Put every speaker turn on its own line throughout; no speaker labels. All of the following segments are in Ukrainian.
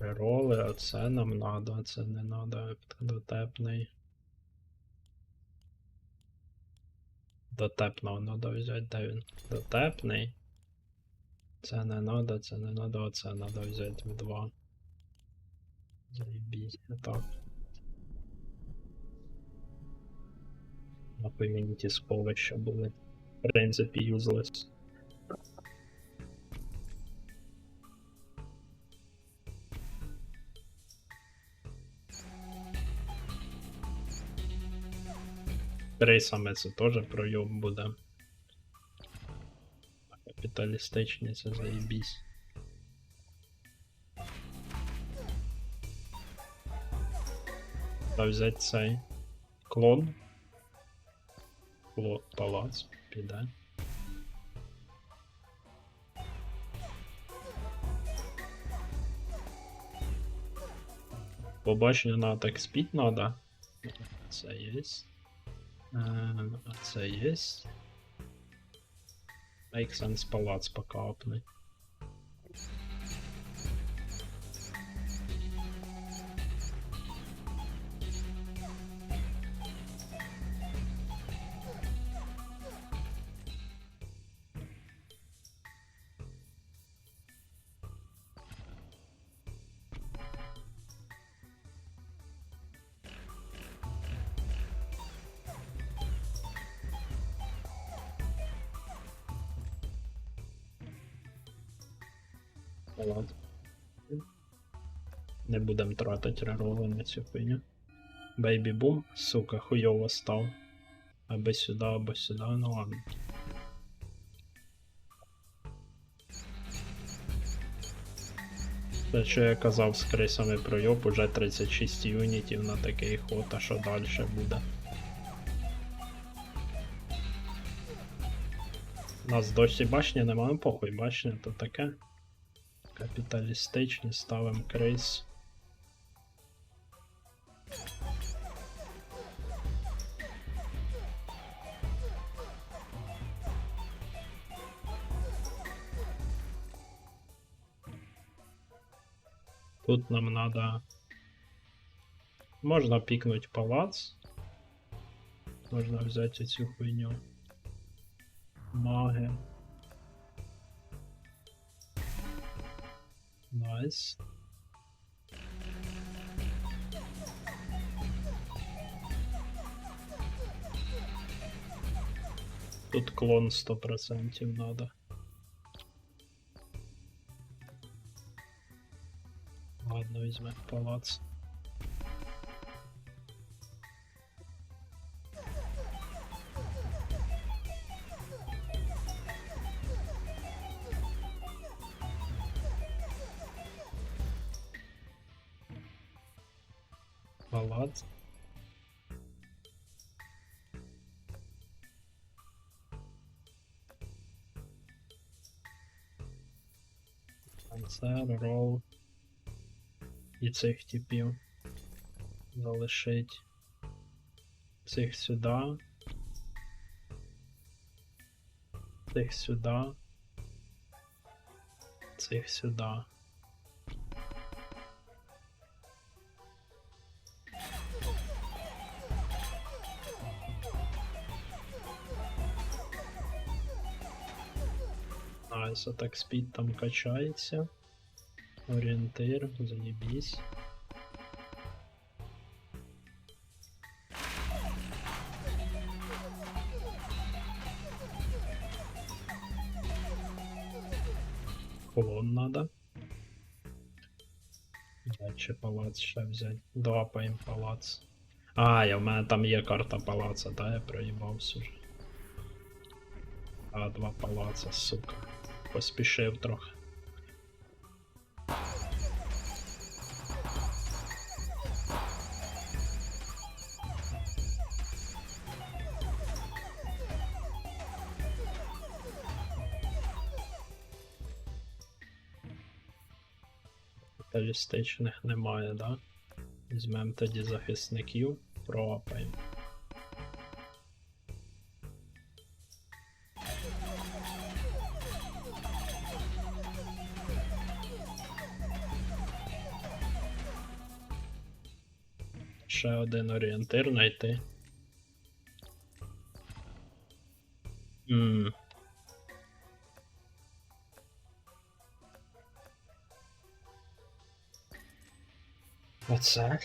Оце нам надо, це не надо. Дотепний. Дотепного надо взяти, де він? Дотепний. Це не надо, це не надо, оце надо взяти в два. Заебись, так. Ті сховища були. В принципі, useless. Рейсами це теж пройом буде. Капіталістичні це заєбісь. Та взяти цей клон. Кло, палац піде. Побачення на так спіть надо. Це єсть. Е, Це єсть. Make sense палац покапний. Не будемо тратити рероли на цю хуйню. Бейбі бум, сука, хуйово став. Аби сюди, або сюди, ну ладно. Те, що я казав з крисами пройоб, уже 36 юнітів на такий ход, а що далі буде. У нас досі башні немає, похуй, башня то таке. Капіталістичні ставимо крейс. Тут нам надо. Можна пікнуть палац. Можна взяти цю хуйню. Маги. Найс. Тут клон 100% надо. Ладно, візьме палац. Палац. Панцер, рол. І цих типів. Залишить. Цих сюди. Цих сюди. Цих сюди. Найс, так спід там качається. Орієнтир, заєбісь. Колон надо. Дальше палац ще взяти. Драпаємо палац. А, я в мене там є карта палаца, да, я проїбався вже. А, два палаца, сука. Поспішив трохи. Капіталістичних немає, да? Візьмемо тоді захисників, проапаємо. ще один орієнтир знайти. Оце.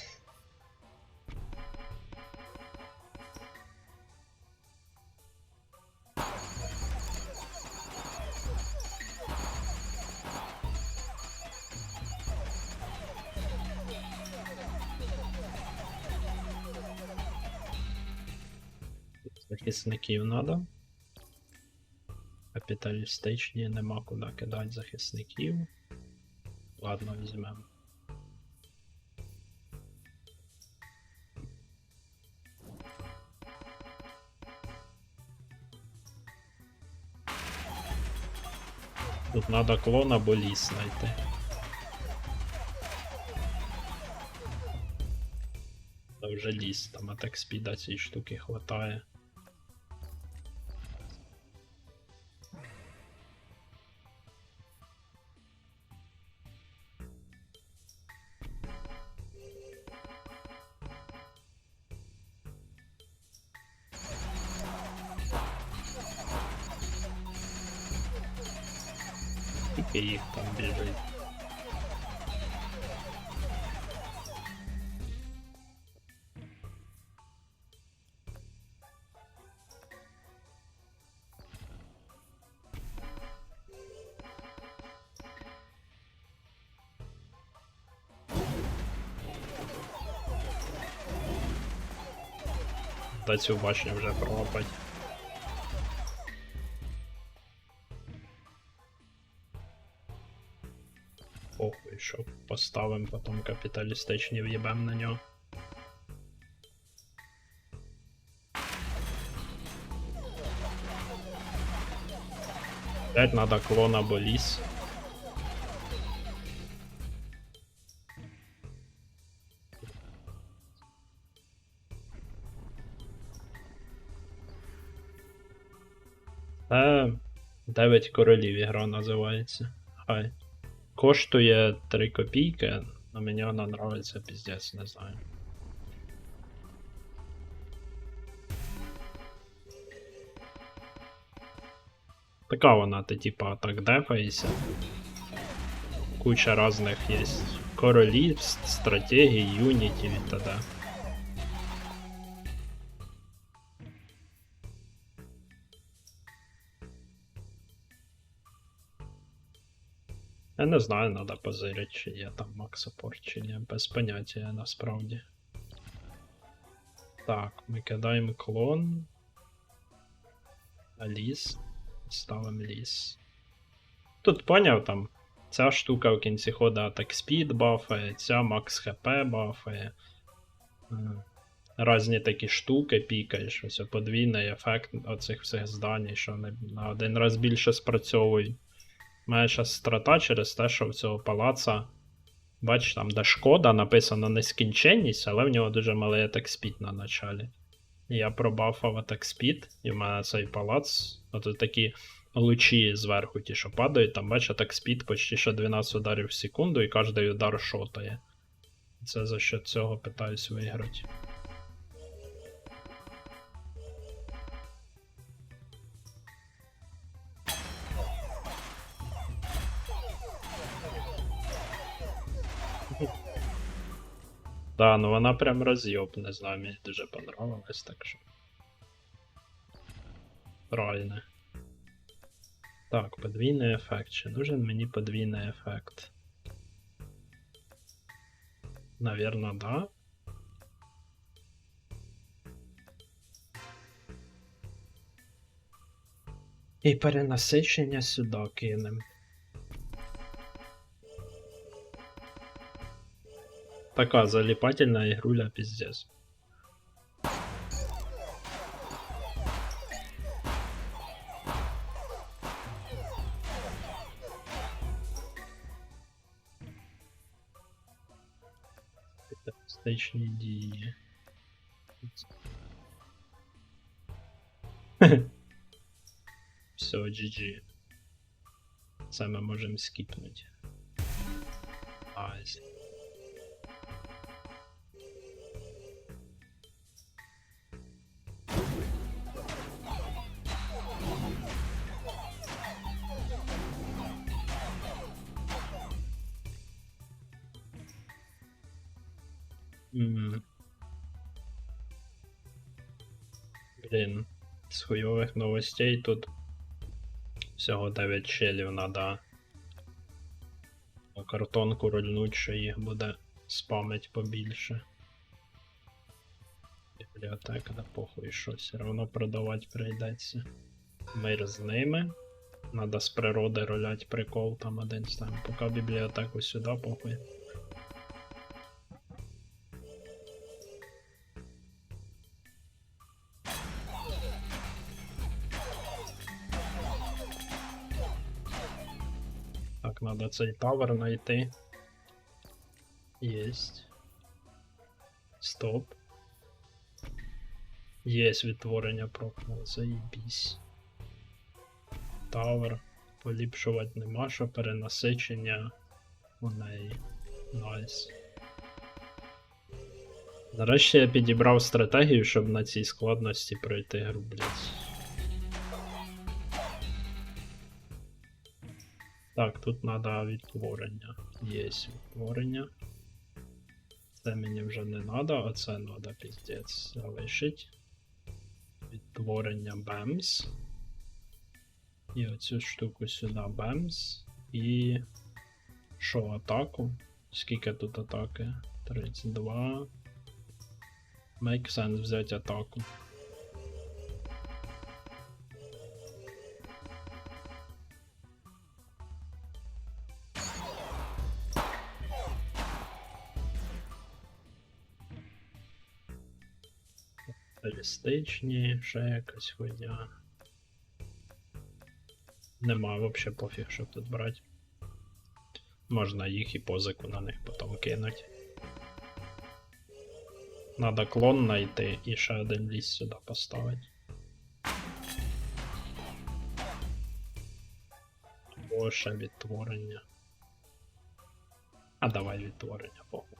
Захисників надо. Капіталістичні нема куди кидати захисників. Ладно, візьмемо. Тут надо клон або ліс знайти. Та вже ліс, там атак спіда цієї штуки хватає. Там біжить? Та цю башню вже пролапать. Що поставимо потім капіталістичні в'єбем на нього. Опять надо клон або ліс. Е, 9 королів ігра називається. Хай. Коштує 3 копійки, но мені вона нравиться, піздець, не знаю. Така вона, ти типа так дефається. Куча різних є королівств, стратегій, юнітів і т.д. Я не знаю, надо позирити, чи є там Макс Саппорт, чи ні, без поняття насправді. Так, ми кидаємо клон. Ліс. Ставимо ліс. Тут поняв там. Ця штука в кінці хода атак спід бафає, ця макс хп бафає. Разні такі штуки пікаєш, ось подвійний ефект оцих всіх здань, що на один раз більше спрацьовують. Мене зараз страта через те, що в цього палаца. Бач, там, де шкода, написано нескінченність, але в нього дуже малий атак спід на началі. Я пробафав атак спід, і в мене цей палац. От такі лучі зверху, ті, що падають, там бач, атак спід почти що 12 ударів в секунду, і кожний удар шотає. Це за що цього питаюсь виграти. Да, ну вона прям роз'єб, не знаю, мені дуже понравилось, так що. Правильно. Так, подвійний ефект. Чи нужен мені подвійний ефект? Навірно, да. І перенасичення сюди кинем. Така залипательная игруля пиздец. Стичні дії. Все, GG. Це ми можемо скіпнути. Блін, з хуйових новостей тут всього 9 челів надо на картонку рольнуть, що їх буде спамить побільше. Бібліотека, да похуй, що все одно продавати прийдеться. Мир з ними. Надо з природи ролять прикол там один ставим. Поки бібліотеку сюди, похуй. Цей тавер знайти. Єсть. Стоп. Єсть відтворення прокнуло, заїбісь. Тавер. Поліпшувати нема, що перенасичення у неї. Найс. Нарешті я підібрав стратегію, щоб на цій складності пройти гру. Так, тут треба відтворення. Є відтворення. Це мені вже не треба, а це треба піздець залишить. Відтворення BAMS. І оцю штуку сюди BAMS. І. Що, атаку? Скільки тут атаки? 32. Make sense взяти атаку. Реалістичні, ще якась хуйня. Нема вообще пофіг, що тут брати. Можна їх і позику на них потім кинуть. Надо клон знайти і ще один ліс сюди поставити. Або ще відтворення. А давай відтворення, похуй.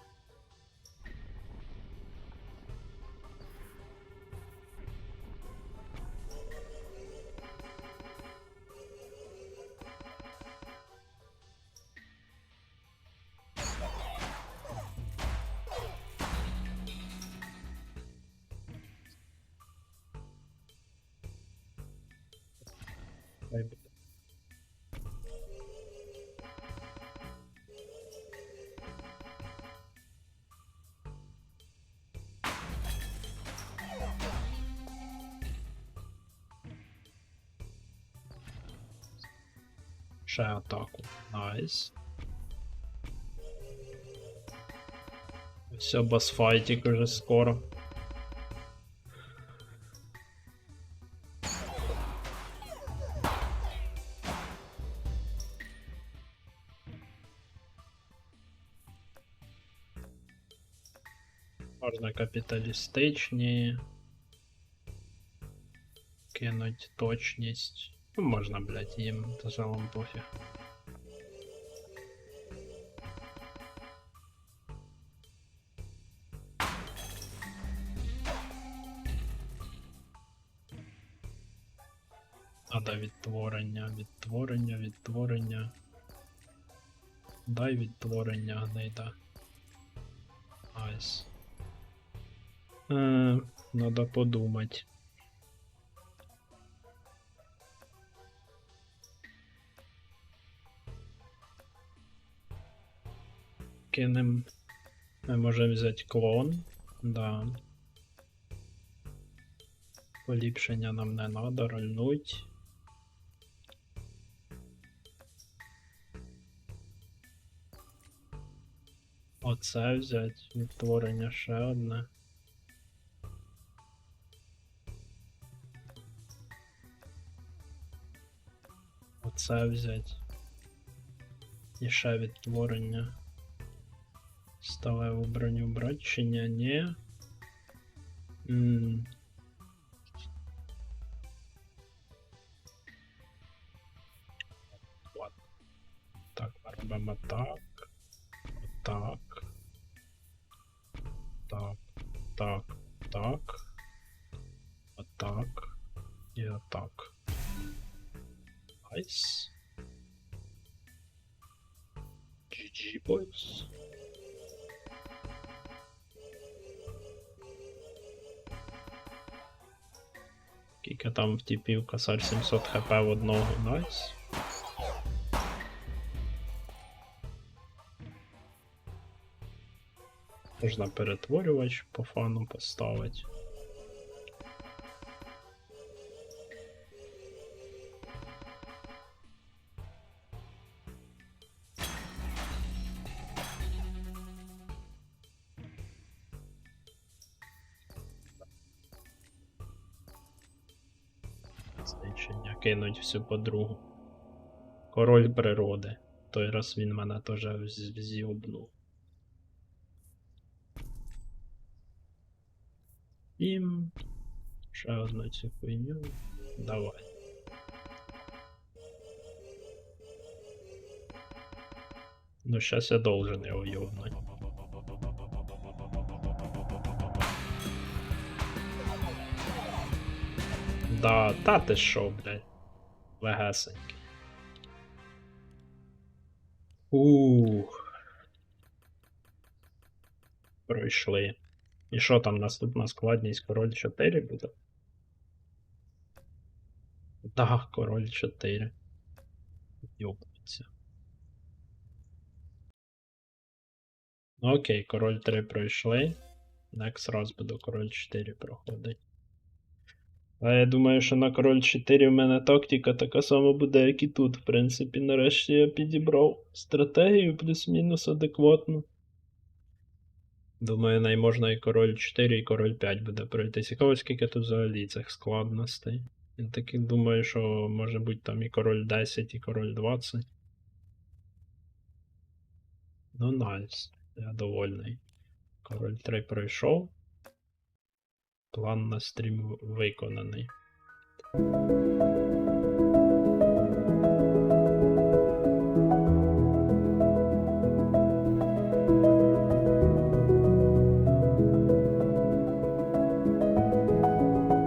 Ще атаку. Найс. Все, босфайтик уже скоро. Можна капіталістичні. Кинуть точність. Ну, можна, блядь, їм та загалом пофіг. Надо відтворення, відтворення, відтворення. Дай відтворення, гнида. Найс. Е, надо подумать. Кинем. Ми можемо взяти клон. Да. Поліпшення нам не надо, рольнуть. Оце взять, відтворення ще одне. Оце взять. І ще відтворення. Сталеву броню брать чи ні? Ні. М. Ладно. Так, робимо. Так. Скільки там втіпів косар 700 хп в одного, найс. Можна перетворювач по фану поставити. Знищення кинуть всю подругу. Король природи. Той раз він мене теж з'юбнув. Ім. Ще одну цю хуйню. Давай. Ну, сейчас я должен его ёбнуть. Да, та ти шо, блядь. Легесенький. Ух. Пройшли. І що там наступна складність? Король 4 буде? Да, король 4. Йобнеться. Ну окей, король 3 пройшли. Next раз буду король 4 проходить. А я думаю, що на король 4 в мене тактика така сама буде, як і тут. В принципі, нарешті я підібрав стратегію плюс-мінус адекватну. Думаю, най можна і король 4, і король 5 буде пройти. Цікаво, скільки тут взагалі цих складностей. Я таки думаю, що може бути там і король 10, і король 20. Ну, найс. Я довольний. Король 3 пройшов. План на стрім виконаний.